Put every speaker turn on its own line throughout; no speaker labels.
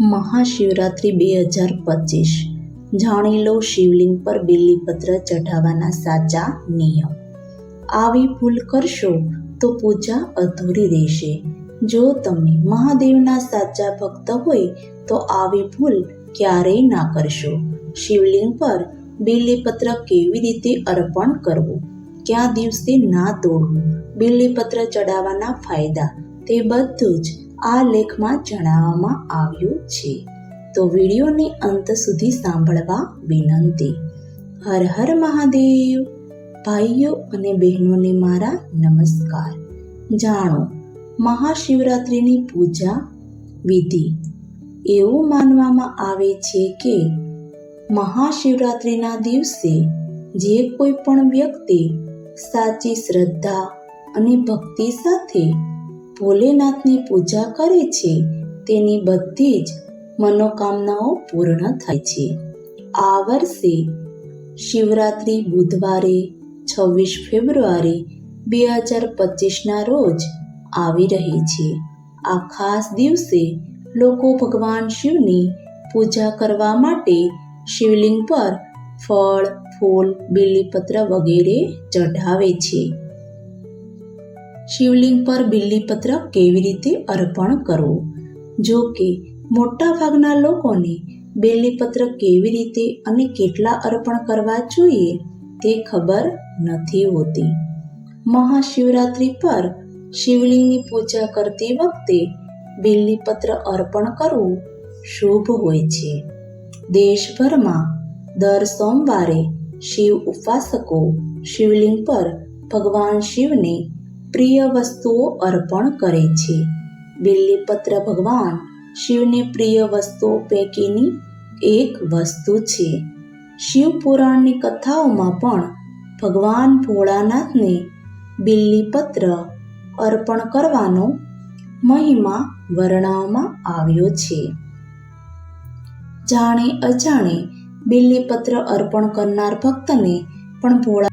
મહાશિવરાત્રિ બે હજાર પચીસ. જાણી લો શિવલિંગ પર બિલીપત્ર ચઢાવવાના સાચા નિયમ. આવી ભૂલ કરશો તો પૂજા અધૂરી રહેશે. જો તમે મહાદેવના સાચા ભક્ત હોય તો આવી ભૂલ ક્યારેય ના કરશો. શિવલિંગ પર બિલીપત્ર કેવી રીતે અર્પણ કરવું? કયા દિવસે ના તોડવું? બિલીપત્ર ચડાવવાના ફાયદા તે બધું જ આ લેખમાં જણાવવામાં આવ્યું છે. તો વિડીયોને અંત સુધી સાંભળવા વિનંતી. હર હર મહાદેવ. ભાઈઓ અને બહેનોને મારા નમસ્કાર. જાણો, મહાશિવરાત્રિની પૂજા વિધિ. એવું માનવામાં આવે છે કે મહાશિવરાત્રિના દિવસે જે કોઈ પણ વ્યક્તિ સાચી શ્રદ્ધા અને ભક્તિ સાથે ભોલેનાથની પૂજા કરે છે, તેની બધી જ મનોકામનાઓ પૂર્ણ થાય છે. આ વર્ષે શિવરાત્રિ બુધવારે છવ્વીસ ફેબ્રુઆરી બે હજાર પચીસના રોજ આવી રહી છે. આ ખાસ દિવસે લોકો ભગવાન શિવની પૂજા કરવા માટે શિવલિંગ પર ફળ, ફૂલ, બીલીપત્ર વગેરે ચઢાવે છે. શિવલિંગ પર બિલીપત્ર કેવી રીતે અર્પણ કરવું? જો કે, મોટાભાગના લોકોને બેલીપત્ર કેવી રીતે અને કેટલા અર્પણ કરવા જોઈએ તે ખબર નથી હોતી. મહાશિવરાત્રિ પર શિવલિંગની પૂજા કરતી વખતે બીલીપત્ર અર્પણ કરવું શુભ હોય છે. દેશભરમાં દર સોમવારે શિવ ઉપાસકો શિવલિંગ પર ભગવાન શિવને પ્રિય વસ્તુઓ અર્પણ કરે છે. બિલ્લીપત્ર ભગવાન શિવને પ્રિય વસ્તુઓ પૈકીની એક વસ્તુ છે. શિવ પુરાણની કથાઓમાં પણ ભગવાન ભોળાનાથને બિલ્લીપત્ર અર્પણ કરવાનો મહિમા વર્ણવવામાં આવ્યો છે. જાણે અજાણે બિલ્લીપત્ર અર્પણ કરનાર ભક્તને પણ ભોળા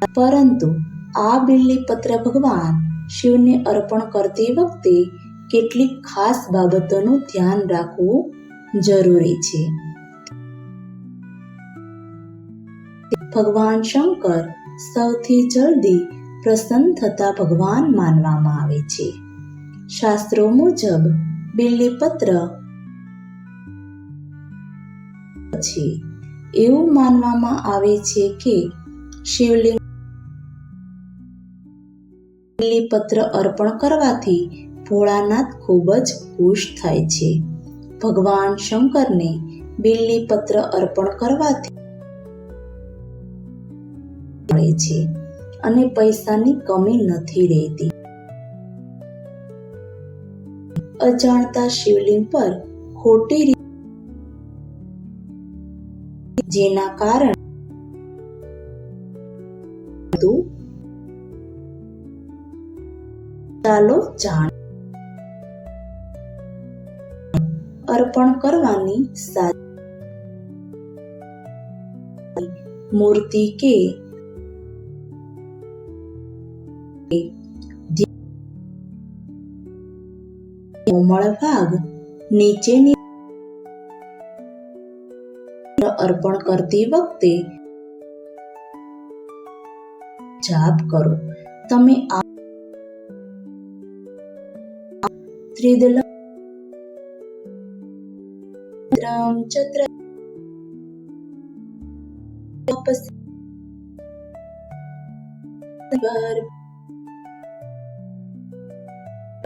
પરંતુ આ બિલ્લીપત્ર ભગવાન શિવને અર્પણ કરતી વખતે કેટલીક ખાસ બાબતોનું ધ્યાન રાખવું જરૂરી છે. ભગવાન શંકર સૌથી જલ્દી પ્રસન્ન થતા ભગવાન માનવામાં આવે છે. શાસ્ત્રો મુજબ બિલ્લીપત્ર છે. એવું માનવામાં આવે છે કે શિવલિંગ બીલીપત્ર અર્પણ કરવાથી ભોળાનાથ ખૂબ જ ખુશ થાય છે. ભગવાન શંકરને બેલીપત્ર અર્પણ કરવાથી મળે છે અને પૈસાની કમી નથી રહેતી. અજાણતા શિવલિંગ પર ખોટી જેના કારણે ચાલો જાણ. અર્પણ કરવાની મૂર્તિ કે કોમળ ભાગ નીચેની અર્પણ કરતી વખતે જાપ કરો. તમે આ ચત્ર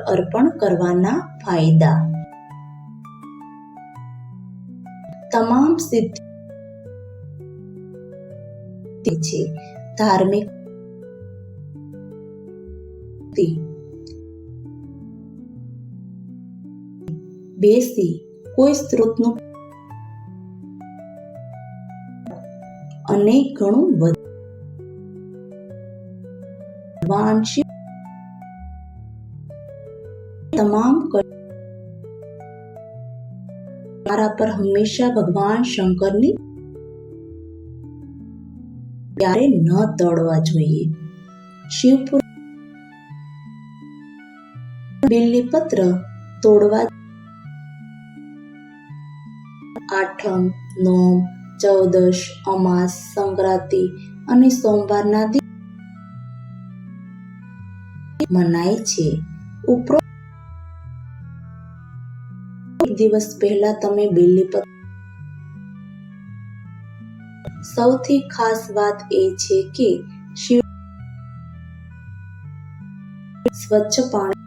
અર્પણ કરવાના ફાયદા તમામ સિદ્ધિ છે ધાર્મિક બેસી કોઈ સ્ત્રોતનું અને ઘણું શિવ તમામ મારા પર હંમેશા ભગવાન શંકરની ત્યારે ન તોડવા જોઈએ. શિવપુર બિલ્લીપત્ર તોડવા આઠમ નોમ ચૌદશ અમાસ સંક્રાંતિ અને સોમવારના મનાય છે. ઉપરોક્ત દિવસ પહેલા તમે બેલીપત્ર સૌથી ખાસ વાત એ છે કે શિવ સ્વચ્છ પાણી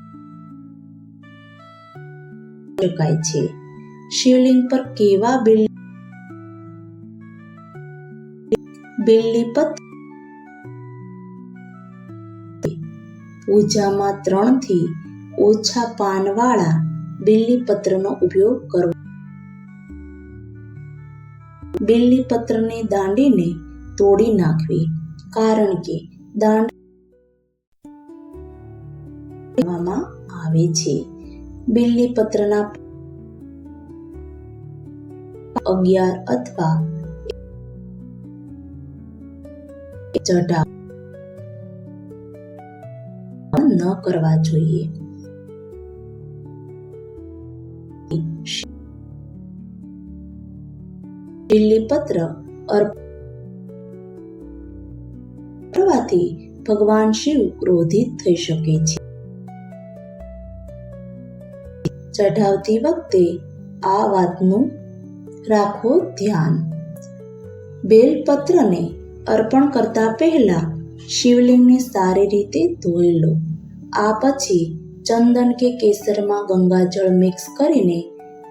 શકાય છે. શિવલિંગ પર કેવા બિલ બિલ્લીપત્ર પૂજામાં ત્રણથી ઓછા પાનવાળા બિલ્લીપત્રનો ઉપયોગ કરવો. બિલ્લીપત્રને દાંડીને તોડી નાખવી, કારણ કે દાંડ આવે છે. બિલ્લીપત્રના અગિયાર અથવા ચઢાવ ન કરવા જોઈએ. બિલ્લીપત્ર અર્પવાથી ભગવાન શિવ ક્રોધિત થઈ શકે છે. ચઢાવતી વખતે આ વાતનું રાખો ધ્યાન. બેલપત્રને અર્પણ કરતા પહેલા શિવલિંગને સારી રીતે ધોઈ લો. આ પછી ચંદન કે કેસરમાં ગંગાજળ મિક્સ કરીને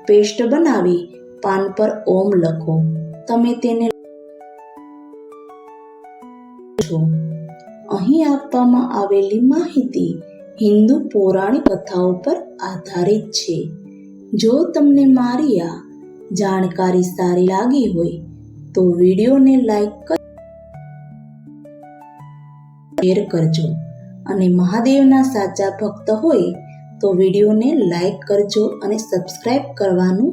પેસ્ટ બનાવી પાન પર ઓમ લખો. તમે તેને છો. અહીં આપવામાં આવેલી માહિતી હિન્દુ પૌરાણિક કથાઓ પર આધારિત છે. જો તમને મારી આ જાણકારી સારી લાગી હોય તો વિડીયોને લાઈક શેર કરજો અને મહાદેવના સાચા ભક્ત હોય તો વિડીયોને લાઈક કરજો અને સબસ્ક્રાઈબ કરવાનું